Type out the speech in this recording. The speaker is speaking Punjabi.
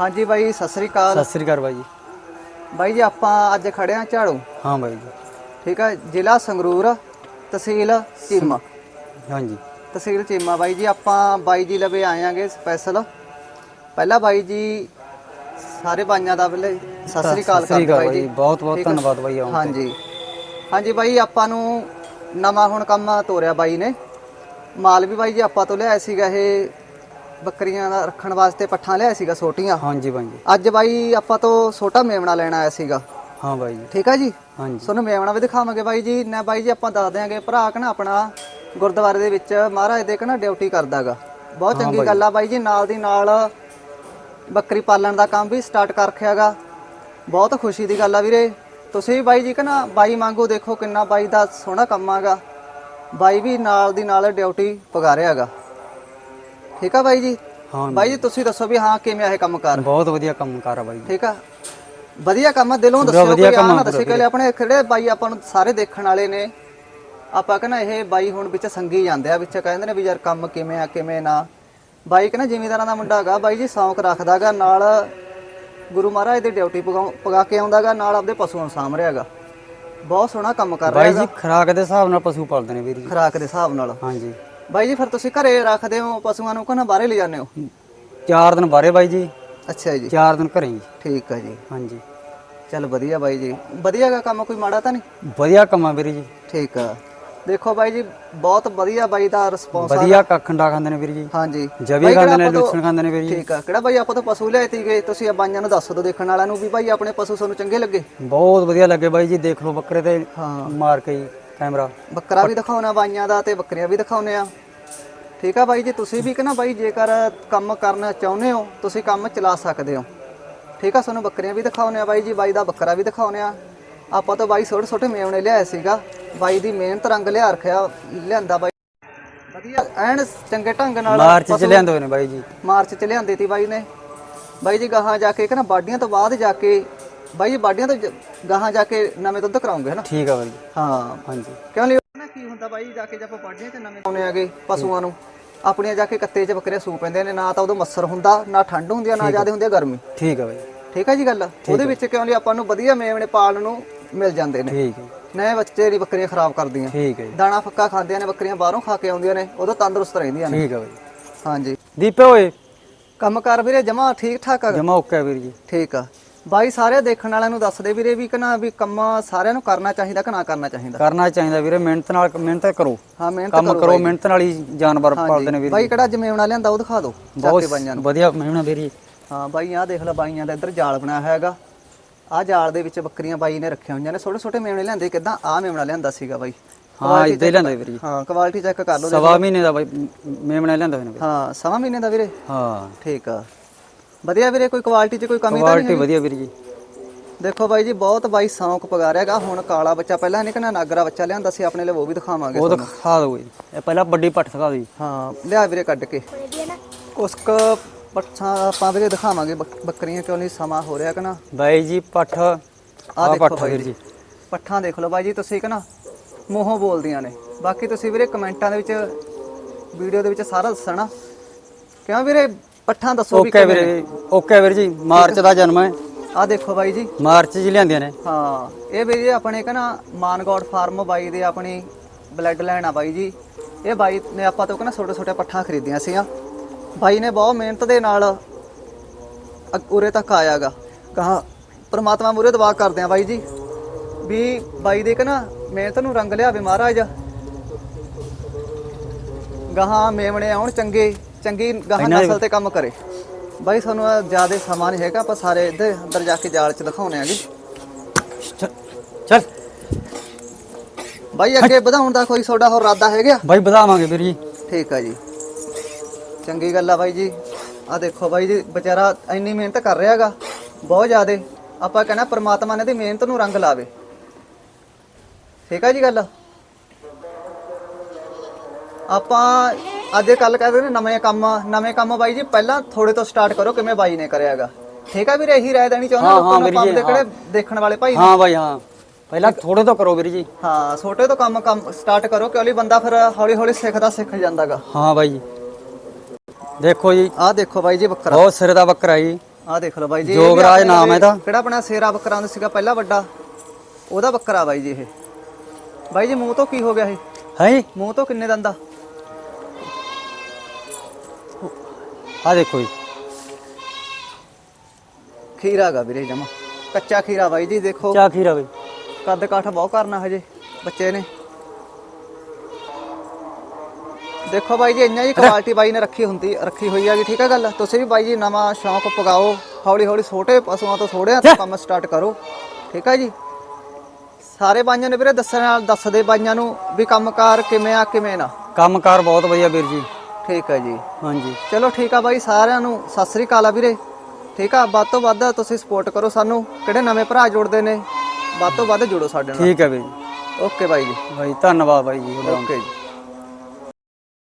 ਹਾਂਜੀ ਬਾਈ ਸਤਿ ਸ੍ਰੀ ਅਕਾਲ। ਸਤਿ ਸ੍ਰੀ ਅਕਾਲ ਬਾਈ ਜੀ। ਬਾਈ ਜੀ ਆਪਾਂ ਅੱਜ ਖੜੇ ਆ ਝਾੜੂ। ਹਾਂ ਬਾਈ ਜੀ। ਠੀਕ ਆ ਜ਼ਿਲ੍ਹਾ ਸੰਗਰੂਰ ਤਹਿਸੀਲ ਚੀਮਾ। ਹਾਂਜੀ। ਤਹਿਸੀਲ ਚੀਮਾ ਬਾਈ ਜੀ ਆਪਾਂ ਬਾਈ ਜੀ ਲਵੇ ਆਏਆਂਗੇ ਸਪੈਸ਼ਲ ਪਹਿਲਾਂ ਬਾਈ ਜੀ ਸਾਰੇ ਬਾਈਆਂ ਦਾ ਪਹਿਲੇ ਸਤਿ ਸ੍ਰੀ ਅਕਾਲ ਕਰਦੇ ਬਾਈ ਬਾਈ ਜੀ। ਬਹੁਤ ਬਹੁਤ ਠੀਕ ਆ। ਧੰਨਵਾਦ ਬਾਈ ਆਉਣ ਤੇ। ਹਾਂਜੀ। ਹਾਂਜੀ ਬਾਈ ਆਪਾਂ ਨੂੰ ਨਵਾਂ ਹੁਣ ਕੰਮ ਤੋਰਿਆ ਬਾਈ ਨੇ। ਮਾਲ ਵੀ ਬਾਈ ਜੀ ਆਪਾਂ ਤੋਂ ਲਿਆਇਆ ਸੀਗਾ ਇਹ ਬੱਕਰੀਆਂ ਦਾ ਰੱਖਣ ਵਾਸਤੇ ਪੱਠਾਂ ਲਿਆਇਆ ਸੀਗਾ ਛੋਟੀਆਂ ਹਾਂਜੀ ਬਾਈ ਜੀ। ਅੱਜ ਬਾਈ ਆਪਾਂ ਤੋਂ ਛੋਟਾ ਮੇਮਣਾ ਲੈਣ ਆਇਆ ਸੀਗਾ। ਹਾਂ ਬਾਈ ਜੀ। ਠੀਕ ਆ ਜੀ? ਹਾਂਜੀ। ਤੁਹਾਨੂੰ ਮੇਮਣਾ ਵੀ ਦਿਖਾਵਾਂਗੇ ਬਾਈ ਜੀ। ਨਾ ਬਾਈ ਜੀ ਆਪਾਂ ਦੱਸ ਦਿਆਂਗੇ ਭਰਾ ਕਿ ਨਾ ਆਪਣਾ ਗੁਰਦੁਆਰੇ ਦੇ ਵਿੱਚ ਮਹਾਰਾਜ ਦੇ ਕਿ ਨਾ ਡਿਊਟੀ ਕਰਦਾਗਾ। ਬਹੁਤ ਚੰਗੀ ਗੱਲ ਆ ਬਾਈ ਜੀ ਨਾਲ ਦੀ ਨਾਲ ਬੱਕਰੀ ਪਾਲਣ ਦਾ ਕੰਮ ਵੀ ਸਟਾਰਟ ਕਰ ਰੱਖਿਆਗਾ ਬਹੁਤ ਖੁਸ਼ੀ ਦੀ ਗੱਲ ਆ ਵੀਰੇ। ਤੁਸੀਂ ਵੀ ਬਾਈ ਜੀ ਕਿ ਨਾ ਬਾਈ ਮੰਗੋ ਦੇਖੋ ਕਿੰਨਾ ਬਾਈ ਦਾ ਸੋਹਣਾ ਕੰਮ ਆਗਾ। ਬਾਈ ਵੀ ਨਾਲ ਦੀ ਨਾਲ ਡਿਊਟੀ ਪਗਾ ਰਿਹਾਗਾ ਠੀਕ ਆ ਬਾਈ ਜੀ? ਹਾਂ ਬਾਈ ਜੀ ਤੁਸੀਂ ਦੱਸੋ ਵੀ ਹਾਂ ਕਿਵੇਂ ਆ ਇਹ ਕੰਮ ਕਰ ਬਹੁਤ ਵਧੀਆ ਕੰਮ ਕਰ ਆ ਬਾਈ ਜੀ। ਠੀਕ ਆ? ਵਧੀਆ ਕੰਮ ਆ ਦਿਲੋਂ ਵਧੀਆ ਕੋਈ ਆ ਨਾ ਦੱਸੇ ਕਿ ਆਪਣੇ ਖੜੇ ਬਾਈ ਆਪਾਂ ਨੂੰ ਸਾਰੇ ਦੇਖਣ ਵਾਲੇ ਨੇ। ਆਪਾਂ ਕਹਿੰਦਾ ਇਹ ਬਾਈ ਹੁਣ ਵਿੱਚ ਸੰਗੀ ਜਾਂਦੇ ਆ ਵਿੱਚ ਕਹਿੰਦੇ ਨੇ ਵੀ ਯਾਰ ਕੰਮ ਕਿਵੇਂ ਆ ਕਿਵੇਂ ਨਾ। ਬਾਈ ਕਹਿੰਦਾ ਜ਼ਿਮੀਦਾਰਾਂ ਦਾ ਮੁੰਡਾ ਹੈਗਾ ਬਾਈ ਜੀ ਸ਼ੌਂਕ ਰੱਖਦਾਗਾ ਨਾਲ ਗੁਰੂ ਮਹਾਰਾਜ ਦੀ ਡਿਊਟੀ ਪਗਾ ਕੇ ਆਉਂਦਾਗਾ ਨਾਲ ਆਪਦੇ ਪਸ਼ੂਆਂ ਨੂੰ ਸਾਂਭ ਰਿਹਾਗਾ ਬਹੁਤ ਸੋਹਣਾ ਕੰਮ ਕਰ ਰਿਹਾ ਬਾਈ ਜੀ ਖਰਾਕ ਦੇ ਹਿਸਾਬ ਨਾਲ ਪਸ਼ੂ ਪਾਲਦੇ ਨੇ ਵੀਰ ਜੀ। ਖਰਾਕ ਦੇ ਹਿਸਾਬ ਨਾਲ। ਹਾਂਜੀ। ਬਾਈ ਜੀ ਫਿਰ ਤੁਸੀਂ ਘਰੇ ਰੱਖਦੇ ਹੋ ਪਸ਼ੂਆਂ ਨੂੰ ਕਿ ਬਾਹਰੇ ਲੈ ਜਾਂਦੇ ਹੋ? ਚਾਰ ਦਿਨ ਬਾਰੇ ਬਾਈ ਜੀ। ਅੱਛਾ ਜੀ। ਚਾਰ ਦਿਨ ਘਰੇ ਜੀ। ਠੀਕ ਆ ਜੀ। ਹਾਂਜੀ। ਚੱਲ ਵਧੀਆ ਬਾਈ ਜੀ। ਵਧੀਆਗਾ ਕੰਮ ਕੋਈ ਮਾੜਾ ਤਾਂ ਨਹੀਂ? ਵਧੀਆ ਕੰਮ ਆ ਵੀਰ ਜੀ। ਠੀਕ ਆ। ਦੇਖੋ ਬਾਈ ਜੀ ਬਹੁਤ ਵਧੀਆ ਬਾਈ ਦਾ ਰਿਸਪੌਂਸ ਆ ਵਧੀਆ ਕੱਖੰਡਾ ਖਾਂਦੇ ਨੇ ਵੀਰ ਜੀ। ਹਾਂਜੀ। ਜਵੀ ਖਾਂਦੇ ਨੇ ਲੁੱਸਣ ਖਾਂਦੇ ਨੇ ਵੀਰ ਜੀ। ਠੀਕ ਆ। ਕਿਹੜਾ ਬਾਈ ਆਪਾਂ ਤੋਂ ਪਸ਼ੂ ਲਿਆਏ ਤੀਗੇ ਤੁਸੀਂ ਆ ਬਾਈਆਂ ਨੂੰ ਦੱਸ ਦਿਓ ਦੇਖਣ ਵਾਲਿਆਂ ਨੂੰ ਵੀ ਬਾਈ ਆਪਣੇ ਪਸ਼ੂ ਤੁਹਾਨੂੰ ਚੰਗੇ ਲੱਗੇ? ਬਹੁਤ ਵਧੀਆ ਲੱਗੇ ਬਾਈ ਜੀ ਦੇਖ ਲਓ ਬੱਕਰੇ ਤੇ ਹਾਂ। ਮਾਰ ਕੇ ਜੀ। ਕੈਮਰਾ। ਬੱਕਰਾ ਵੀ ਦਿਖਾਉਣਾ ਬਾਈਆਂ ਦਾ ਤੇ ਬੱਕਰੀਆਂ ਵੀ ਦਿਖਾਉਨੇ ਆ। ਠੀਕ ਆ ਬਾਈ ਜੀ ਤੁਸੀਂ ਵੀ ਕਹਿੰਦਾ ਬਾਈ ਜੇਕਰ ਕੰਮ ਕਰਨਾ ਚਾਹੁੰਦੇ ਹੋ ਤੁਸੀਂ ਕੰਮ ਚਲਾ ਸਕਦੇ ਹੋ। ਠੀਕ ਆ ਤੁਹਾਨੂੰ ਬੱਕਰੀਆਂ ਵੀ ਦਿਖਾਉਨੇ ਆ ਬਾਈ ਜੀ ਬਾਈ ਦਾ ਬੱਕਰਾ ਵੀ ਦਿਖਾਉਨੇ ਆ। ਆਪਾਂ ਤਾਂ ਬਾਈ ਛੋਟੇ ਛੋਟੇ ਮੇਵਣੇ ਲਿਆਏ ਸੀਗਾ। ਬਾਈ ਦੀ ਮਿਹਨਤ ਰੰਗ ਲਿਆ ਰੱਖਿਆ ਲਿਆਂਦਾ ਬਾਈ। ਵਧੀਆ ਐਨ ਚੰਗੇ ਢੰਗ ਨਾਲ ਮਾਰਚ ਚ ਲਿਆਂਦੇ ਨੇ ਬਾਈ ਜੀ। ਮਾਰਚ ਚ ਲਿਆਂਦੀ ਤੀ ਬਾਈ ਨੇ। ਬਾਈ ਜੀ ਗਾਹਾਂ ਜਾ ਕੇ ਕਹਿੰਦਾ ਬਾਡੀਆਂ ਤੋਂ ਬਾਅਦ ਜਾ ਕੇ ਬਾਈ ਜੀ ਬਾਡੀਆਂ ਤੋਂ ਜ- ਗਾਹਾਂ ਜਾ ਕੇ ਨਵੇਂ ਦੁੱਧ ਕਰਾਉਂਗੇ ਹਨਾ? ਠੀਕ ਆ ਬਾਈ। ਜੀ ਹਾਂ ਹਾਂਜੀ। ਕਿਉਂ ਲਈ ਨਾ ਕੀ ਹੁੰਦਾ ਬਾਈ ਜਾ ਕੇ ਜੇ ਆਪਾਂ ਬਾਡੀਆਂ ਚ ਨਵੇਂ ਆਉਣੇ ਆਗੇ ਪਸ਼ੂਆਂ ਨੂੰ। ਆਪਣੀਆਂ ਜਾ ਕੇ ਕੱਤੇ ਚ ਬੱਕਰੇ ਸੂ ਪੈਂਦੇ ਨੇ ਨਾ ਤਾਂ ਉਦੋਂ ਮੱਸਰ ਹੁੰਦਾ ਨਾ ਠੰਡ ਹੁੰਦੀ ਆ ਨਾ ਜ਼ਿਆਦਾ ਹੁੰਦੀ ਆ ਗਰਮੀ। ਠੀਕ ਆ ਬਾਈ। ਠੀਕ ਆ ਜੀ ਗੱਲ? ਉਹਦੇ ਵਿੱਚ ਕਿਉਂ ਲਈ ਆਪਾਂ ਨੂੰ ਵਧੀਆ ਮੇਵਣੇ ਪਾਲਣ ਨੂੰ ਮਿਲ ਜਾਂਦੇ ਨੇ। ਠੀਕ ਹੈ ਨਵੇਂ ਬੱਚੇ ਦੀ ਬੱਕਰੀਆਂ ਖਰਾਬ ਕਰਦੀਆਂ। ਠੀਕ ਹੈ ਜੀ। ਦਾਣਾ ਫੱਕਾ ਖਾਂਦੀਆਂ ਨੇ ਬੱਕਰੀਆਂ ਬਾਹਰੋਂ ਖਾ ਕੇ ਆਉਂਦੀਆਂ ਨੇ ਉਦੋਂ ਤੰਦਰੁਸਤ ਰਹਿੰਦੀਆਂ ਨੇ। ਠੀਕ ਆ ਬਾਈ। ਹਾਂਜੀ। ਦੀਪੇ ਓਏ। ਕੰਮ ਕਰ ਵੀਰੇ ਜਮਾ ਠੀਕ ਠਾਕ ਆ? ਜਮਾ ਓਕੇ ਆ ਵੀਰ ਜੀ। ਠੀਕ ਆ। ਬਾਈ ਸਾਰੇ ਦੇਖਣ ਵਾਲਿਆਂ ਨੂੰ ਦੱਸ ਦੇ ਵੀਰੇ ਵੀ ਕਿ ਨਾ ਵੀ ਕੰਮ ਸਾਰਿਆਂ ਨੂੰ ਕਰਨਾ ਚਾਹੀਦਾ ਕਿ ਨਾ ਕਰਨਾ ਚਾਹੀਦਾ? ਕਰਨਾ ਚਾਹੀਦਾ ਵੀਰੇ ਮਿਹਨਤ ਨਾਲ ਮਿਹਨਤ ਕਰੋ। ਹਾਂ ਮਿਹਨਤ ਕੰਮ ਕਰੋ ਮਿਹਨਤ ਨਾਲ ਹੀ ਜਾਨਵਰ ਪਾਲਦੇ ਨੇ ਵੀਰ ਬਾਈ ਕਿਹੜਾ ਜਮੇਵਣਾ ਲਿਆਂਦਾ ਉਹ ਦਿਖਾ ਦਿਓ ਨੂੰ। ਵਧੀਆ ਮਿਹਣਾ ਵੀਰ ਹਾਂ ਬਾਈ ਆਹ ਦੇਖ ਲੈ ਬਾਈਆਂ ਦਾ ਇੱਧਰ ਜਾਲ ਬਣਾਇਆ ਹੋਇਆ ਹੈਗਾ। ਆਹ ਜਾਲ ਦੇ ਵਿੱਚ ਬੱਕਰੀਆਂ ਬਾਈ ਨੇ ਰੱਖੀਆਂ ਹੋਈਆਂ ਨੇ। ਛੋਟੇ ਛੋਟੇ ਮੇਵਣੇ ਲਿਆਂਦੇ ਕਿਦਾਂ ਆਹ ਮੇਵਣਾ ਲਿਆਂਦਾ ਸੀਗਾ ਬਾਈ। ਹਾਂ ਇੱਦਾਂ ਹੀ ਲੈਂਦਾ ਵੀਰ ਹਾਂ ਕੁਆਲਿਟੀ ਚੈੱਕ ਕਰ ਲਓ ਸਵਾ ਮਹੀਨੇ ਦਾ ਬਾਈ ਮੇਮਣਾ ਨੇ ਵੀਰ। ਹਾਂ ਸਵਾ ਮਹੀਨੇ ਦਾ ਵੀਰੇ? ਹਾਂ। ਠੀਕ ਆ। ਵਧੀਆ ਵੀਰੇ ਕੋਈ ਕੁਆਲਿਟੀ 'ਚ ਕੋਈ ਕਮੀ ਤਾਂ ਨਹੀਂ ਕੁਆਲਿਟੀ ਵਧੀਆ ਵੀਰ ਜੀ। ਦੇਖੋ ਬਾਈ ਜੀ ਬਹੁਤ ਬਾਈ ਸ਼ੌਂਕ ਪਗਾ ਰਿਹਾਗਾ ਹੁਣ ਕਾਲਾ ਬੱਚਾ ਪਹਿਲਾਂ ਨਹੀਂ ਕਿ ਨਾਗਰਾ ਬੱਚਾ ਲਿਆਂਦਾ ਸੀ ਆਪਣੇ ਲਈ ਉਹ ਵੀ ਦਿਖਾਵਾਂਗੇ ਉਹ ਦਿਖਾ ਦਿਓ ਜੀ। ਇਹ ਪਹਿਲਾਂ ਵੱਡੀ ਪੱਟ ਦਿਖਾ ਦਿਓ ਜੀ। ਹਾਂ ਲਿਆ ਵੀਰੇ ਕੱਢ ਕੇ। ਉਸ ਕ ਪੱਠਾਂ ਆਪਾਂ ਵੀਰੇ ਦਿਖਾਵਾਂਗੇ। ਬੱਕ- ਬੱਕਰੀਆਂ ਕਿਉਂ ਨਹੀਂ ਸਮਾਂ ਹੋ ਰਿਹਾ ਕਿ ਨਾ ਬਾਈ ਜੀ ਪੱਠ। ਆ ਦੇਖੋ ਬਾਈ ਵੀਰ ਜੀ। ਪੱਠਾਂ ਦੇਖ ਲਓ ਬਾਈ ਜੀ ਤੁਸੀਂ ਕਿ ਨਾ ਮੂੰਹੋਂ ਬੋਲਦੀਆਂ ਨੇ। ਬਾਕੀ ਤੁਸੀਂ ਵੀਰੇ ਕਮੈਂਟਾਂ ਦੇ ਵਿੱਚ ਵੀਡੀਓ ਦੇ ਵਿੱਚ ਸਾਰਾ ਦੱਸਣਾ। ਕਿਉਂ ਵੀਰੇ ਪੱਠਾਂ ਦੱਸੋ ਵੀ ਓਕੇ ਵੀਰੇ ਓਕੇ ਵੀਰ ਜੀ ਮਾਰਚ ਦਾ ਜਨਮ ਹੈ। ਆਹ ਦੇਖੋ ਬਾਈ ਜੀ। ਮਾਰਚ 'ਚ ਲਿਆਂਦੀਆਂ ਨੇ। ਹਾਂ ਇਹ ਵੀਰੇ ਆਪਣੇ ਕਿ ਨਾ ਮਾਨਗੌੜ ਫਾਰਮ ਬਾਈ ਦੇ ਆਪਣੀ ਬਲੱਡ ਲਾਈਨ ਆ ਬਾਈ ਜੀ। ਇਹ ਬਾਈ ਨੇ ਆਪਾਂ ਤੋਂ ਕਿ ਨਾ ਛੋਟੇ ਛੋਟੇ ਪੱਠਾਂ ਖਰੀਦੀਆਂ ਸੀਆਂ ਬਾਈ ਨੇ ਬਹੁਤ ਮਿਹਨਤ ਦੇ ਨਾਲ ਅ- ਉਰੇ ਤੱਕ ਆਇਆਗਾ ਕਹਾ ਪ੍ਰਮਾਤਮਾ ਮੂਰੇ ਦੁਆ ਕਰਦੇ ਆ ਬਾਈ ਜੀ। ਵੀ ਬਾਈ ਦੇ ਕਿ ਨਾ ਮਿਹਨਤ ਨੂੰ ਰੰਗ ਲਿਆਵੇ ਮਹਾਰਾਜ। ਗਾਹਾਂ ਮੇਮਣੇ ਆਉਣ ਚੰਗੇ। ਚੰਗੀ ਗਾਹਾਂ ਨਸਲ ਤੇ ਕੰਮ ਕਰੇ। ਬਾਈ ਸਾਨੂੰ ਜ਼ਿਆਦਾ ਸਮਾਂ ਨਹੀਂ ਹੈਗਾ ਆਪਾਂ ਸਾਰੇ ਇੱਧਰ ਅੰਦਰ ਜਾ ਕੇ ਜਾਲ 'ਚ ਦਿਖਾਉਣੇ ਆਗੇ ਚੱਲ ਚੱਲ। ਬਾਈ ਅੱਗੇ ਵਧਾਉਣ ਦਾ ਕੋਈ ਤੁਹਾਡਾ ਹੋਰ ਇਰਾਦਾ ਹੈਗਾ? ਬਾਈ ਵਧਾਵਾਂਗੇ ਵੀਰ ਜੀ। ਠੀਕ ਆ ਜੀ। ਚੰਗੀ ਗੱਲ ਆ ਬਾਈ ਜੀ। ਆ ਦੇਖੋ ਬਾਈ ਜੀ ਵਿਚਾਰਾ ਇੰਨੀ ਮਿਹਨਤ ਕਰ ਰਿਹਾਗਾ ਬਹੁਤ ਜ਼ਿਆਦੇ। ਆਪਾਂ ਕਹਿੰਦਾ ਪ੍ਰਮਾਤਮਾ ਨੇ ਦੀ ਮਿਹਨਤ ਨੂੰ ਰੰਗ ਲਾਵੇ। ਠੀਕ ਆ ਜੀ ਗੱਲ? ਆਪਾਂ ਅੱਜ ਕੱਲ ਕਹਿੰਦੇ ਨੇ ਨਵੇਂ ਕੰਮ ਨਵੇਂ ਕੰਮ ਬਾਈ ਜੀ ਪਹਿਲਾਂ ਥੋੜੇ ਤੋਂ ਸਟਾਰਟ ਕਰੋ ਕਿਵੇਂ ਬਾਈ ਨੇ ਕਰਿਆਗਾ ਠੀਕ ਆ ਵੀਰੇ ਇਹੀ ਰਾਏ ਦੇਣੀ ਚਾਹੁੰਦਾ ਹਾਂ, ਲੋਕਾਂ ਨੂੰ ਵੀਰ ਜੀ, ਦੇ। ਕਿਹੜੇ ਦੇਖਣ ਵਾਲੇ ਭਾਈ ਨੇ। ਹਾਂ ਬਾਈ ਹਾਂ। ਪਹਿਲਾਂ ਥੋੜੇ ਤੋਂ ਕਰੋ ਵੀਰ ਜੀ। ਹਾਂ ਛੋਟੇ ਤੋਂ ਕੰਮ ਕੰਮ ਸਟਾਰਟ ਕਰੋ ਕਿਉਂਕਿ ਬੰਦਾ ਫਿਰ ਹੌਲੀ ਹੌਲੀ ਸਿੱਖਦਾ ਸਿੱਖ ਜਾਂਦਾਗਾ ਹਾਂ ਬਾਈ ਜੀ। ਦੇਖੋ ਜੀ। ਆਹ ਦੇਖੋ ਬਾਈ ਜੀ ਬੱਕਰਾ ਬਹੁਤ ਸਿਰ ਦਾ ਬੱਕਰਾ ਜੀ। ਆਹ ਦੇਖ ਲਓ ਬਾਈ ਜੀ ਇਹ ਵੀ ਜੋਗਰਾਜ ਆਪਣੇ ਨਾਮ ਹੈ ਇਹਦਾ। ਕਿਹੜਾ ਆਪਣਾ ਸੇਰਾ ਬੱਕਰਾ ਹੁੰਦਾ ਸੀਗਾ ਪਹਿਲਾ ਵੱਡਾ। ਉਹਦਾ ਬੱਕਰਾ ਬਾਈ ਜੀ ਇਹ। ਬਾਈ ਜੀ ਮੂੰਹ ਤੋਂ ਕੀ ਹੋ ਗਿਆ ਇਹ? ਹੈ? ਜੀ ਮੂੰਹ ਤੋਂ ਕਿੰਨੇ ਦੰਦਾ ਆ? ਦੇਖੋ ਜੀ। ਖੀਰਾ ਗਾ ਵੀਰੇ ਜਮਾ। ਕੱਚਾ ਖੀਰਾ ਬਾਈ ਜੀ ਦੇਖੋ। ਚਾ ਖੀਰਾ ਬਈ। ਕੱਦ ਕਾਠ ਬਹੁਤ ਕਰਨਾ ਹਜੇ ਬੱਚੇ ਨੇ। ਦੇਖੋ ਬਾਈ ਜੀ ਇੰਨਾ ਹੀ ਕੁਆਲਿਟੀ ਬਾਈ ਨੇ ਰੱਖੀ ਹੁੰਦੀ ਰੱਖੀ ਹੋਈ ਹੈਗੀ ਠੀਕ ਹੈ ਗੱਲ? ਤੁਸੀਂ ਵੀ ਬਾਈ ਜੀ ਨਵਾਂ ਸ਼ੌਂਕ ਪਗਾਓ। ਹੌਲੀ ਹੌਲੀ ਛੋਟੇ ਪਸ਼ੂਆਂ ਤੋਂ ਥੋੜਿਆਂ ਤੋਂ ਕੰਮ ਸਟਾਰਟ ਕਰੋ। ਠੀਕ ਹੈ ਜੀ? ਸਾਰੇ ਬਾਈਆਂ ਨੇ ਵੀਰੇ ਦੱਸਣ ਨਾਲ ਦੱਸਦੇ ਬਾਈਆਂ ਨੂੰ ਵੀ ਕੰਮਕਾਰ ਕਿਵੇਂ ਆ ਕਿਵੇਂ ਨਾ। ਕੰਮਕਾਰ ਬਹੁਤ ਵਧੀਆ ਵੀਰ ਜੀ। ਠੀਕ ਹੈ ਜੀ। ਹਾਂਜੀ। ਚਲੋ ਠੀਕ ਆ ਬਾਈ ਸਾਰਿਆਂ ਨੂੰ ਸਤਿ ਸ੍ਰੀ ਅਕਾਲ ਆ ਵੀਰੇ। ਠੀਕ ਆ ਵੱਧ ਤੋਂ ਵੱਧ ਤੁਸੀਂ ਸਪੋਰਟ ਕਰੋ ਸਾਨੂੰ। ਕਿਹੜੇ ਨਵੇਂ ਭਰਾ ਜੁੜਦੇ ਨੇ ਵੱਧ ਤੋਂ ਵੱਧ ਜੁੜੋ ਸਾਡੇ ਨਾਲ। ਠੀਕ ਹੈ ਜੀ ਓਕੇ ਬਾਈ ਜੀ। ਬਾਈ ਧੰਨਵਾਦ ਬਾਈ ਜੀ। ਓਕੇ ਜੀ।